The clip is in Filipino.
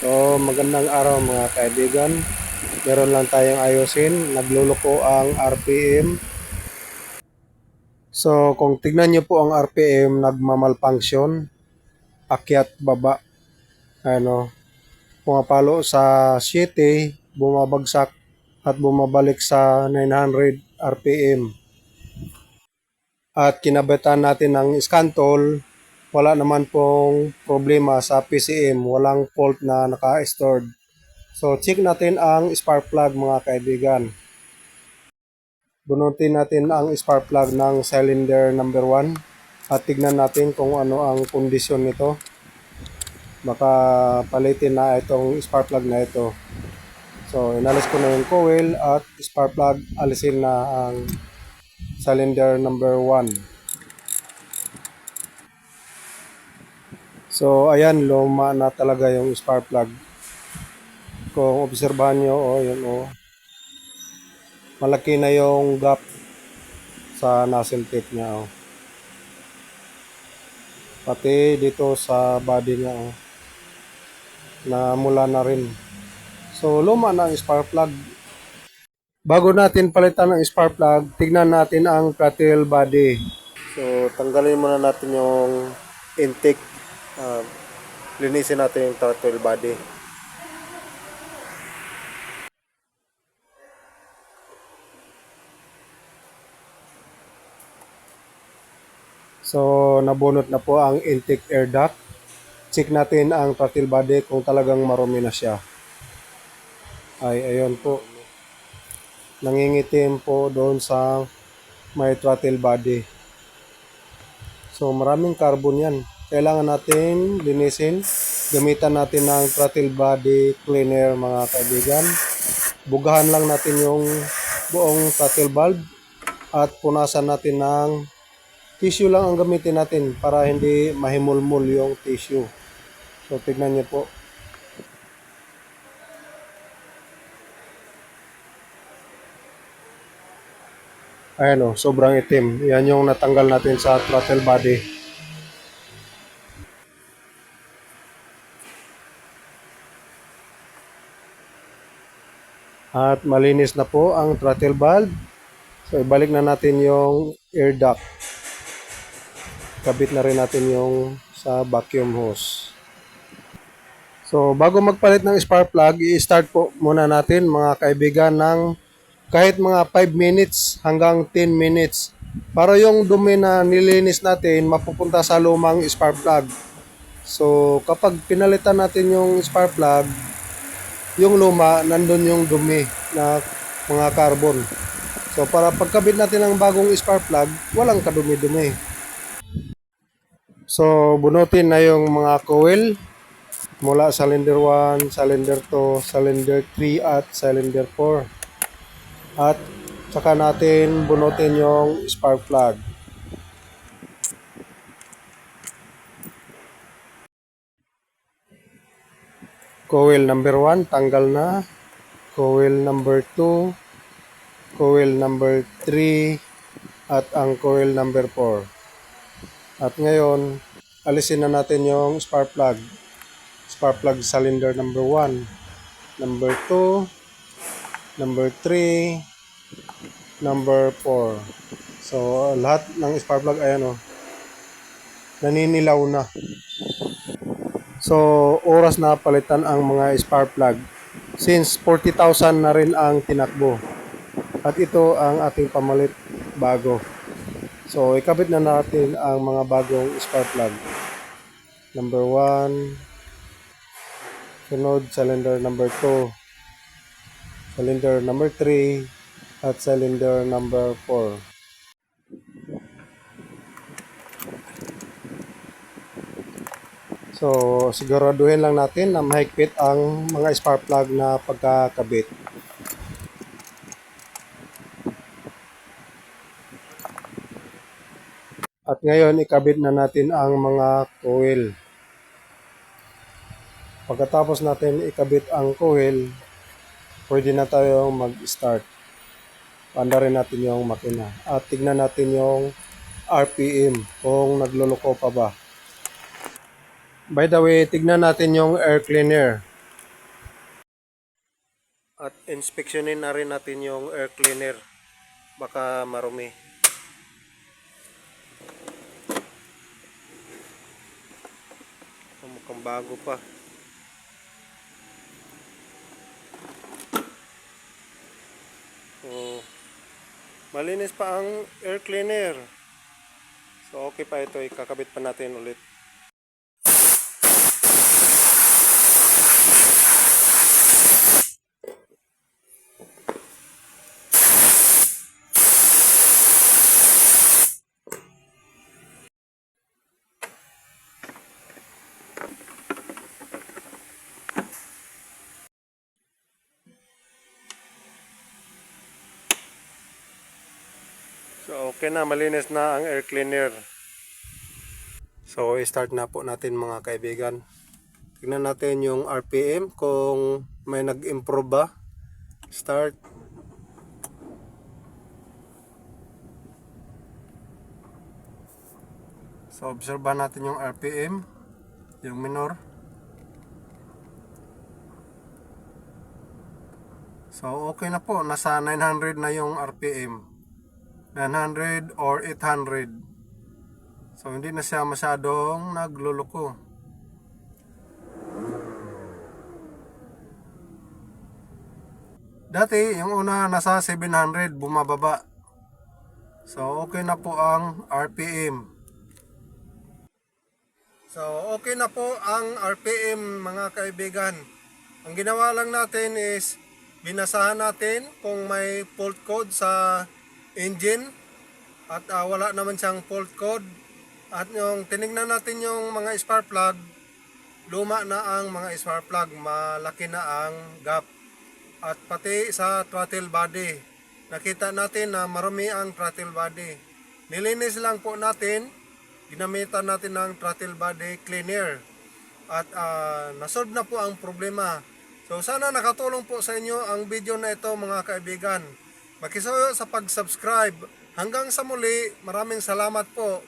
So, magandang araw mga kaibigan. Meron lang tayong ayusin. Nagluluko ang RPM. So, kung tignan nyo po ang RPM, nagmamalfunction. Akyat, baba. Ano, pumapalo sa 7, bumabagsak at bumabalik sa 900 RPM. At kinabitan natin ng scan tool, wala naman pong problema sa PCM, walang fault na naka-stored. So check natin ang spark plug mga kaibigan. Bunutin natin ang spark plug ng cylinder number 1 at tignan natin kung ano ang kondisyon nito. Baka palitin na itong spark plug na ito. So inalis ko na yung coil at spark plug, alisin na ang cylinder number 1. So, ayan, luma na talaga yung spark plug. Kung obserbahan nyo, oh, yun, oh. Malaki na yung gap sa nozzle tip niya, oh. Pati dito sa body niya, oh. Namula na rin. So, luma na ang spark plug. Bago natin palitan ng spark plug, tignan natin ang throttle body. So, tanggalin muna natin yung intake. Uh, linisin natin yung throttle body. So, nabunot na po ang intake air duct. Check natin ang throttle body kung talagang marumi na siya. Ay, ayun po nangingitim po doon sa may throttle body. So maraming carbon yan. Kailangan natin linisin. Gamitan natin ng throttle body cleaner mga kaibigan. Bugahan lang natin yung buong throttle valve at punasan natin ng tissue lang ang gamitin natin para hindi mahimulmul yung tissue. So tignan niyo po. Ayan o, sobrang itim. Yan yung natanggal natin sa throttle body. At malinis na po ang throttle valve. So ibalik na natin yung air duct. Kabit na rin natin yung sa vacuum hose. So bago magpalit ng spark plug, i-start po muna natin mga kaibigan ng kahit mga 5 minutes hanggang 10 minutes para yung dumi na nilinis natin mapupunta sa lumang spark plug. So kapag pinalitan natin yung spark plug, yung luma, nandun yung dumi na mga carbon. So para pagkabit natin ng bagong spark plug, walang kadumi-dumi. So bunutin na yung mga coil mula cylinder 1, cylinder 2, cylinder 3 at cylinder 4. At saka natin bunutin yung spark plug. Coil number 1 tanggal na. Coil number 2, coil number 3 at ang coil number 4. At ngayon, alisin na natin yung spark plug. Spark plug cylinder number 1, number 2, number 3, number 4. So, lahat ng spark plug, ayan o, naninilaw na. So, oras na palitan ang mga spark plug. Since 40,000 na rin ang tinakbo. At ito ang ating pamalit bago. So, ikabit na natin ang mga bagong spark plug. Number 1. Sunod, cylinder number 2 cylinder number 3 at cylinder number 4. So, siguraduhin lang natin na mahigpit ang mga spark plug na pagkakabit. At ngayon, ikabit na natin ang mga coil. Pagkatapos natin ikabit ang coil, pwede na tayong mag-start. Panda rin natin yung makina. At tignan natin yung RPM kung nagluloko pa ba. By the way, tignan natin yung air cleaner. At inspeksyonin na rin natin yung air cleaner. Baka marumi. Oh, Mukhang bago pa. Oh, malinis pa ang air cleaner. So okay pa ito, ikakabit pa natin ulit. So okay na, malinis na ang air cleaner. So i-start na po natin mga kaibigan. Tingnan natin yung RPM kung may nag-improve ba. Start. So obserbahan natin yung RPM, yung minor. So okay na po, nasa 900 na yung RPM. 900 or 800. So hindi na siya masyadong nagluluko. Dati, yung una nasa 700 bumababa. So okay na po ang RPM. So okay na po ang RPM mga kaibigan. Ang ginawa lang natin is binasahan natin kung may fault code sa engine at ah, wala naman siyang fault code. At yung tinignan natin yung mga spark plug luma na ang mga spark plug malaki na ang gap. At pati sa throttle body nakita natin na marami ang throttle body. Nilinis lang po natin ginamitan natin ng throttle body cleaner. At ah, nasolve na po ang problema. So sana nakatulong po sa inyo ang video na ito mga kaibigan Makisuyo sa pag-subscribe. Hanggang sa muli, maraming salamat po.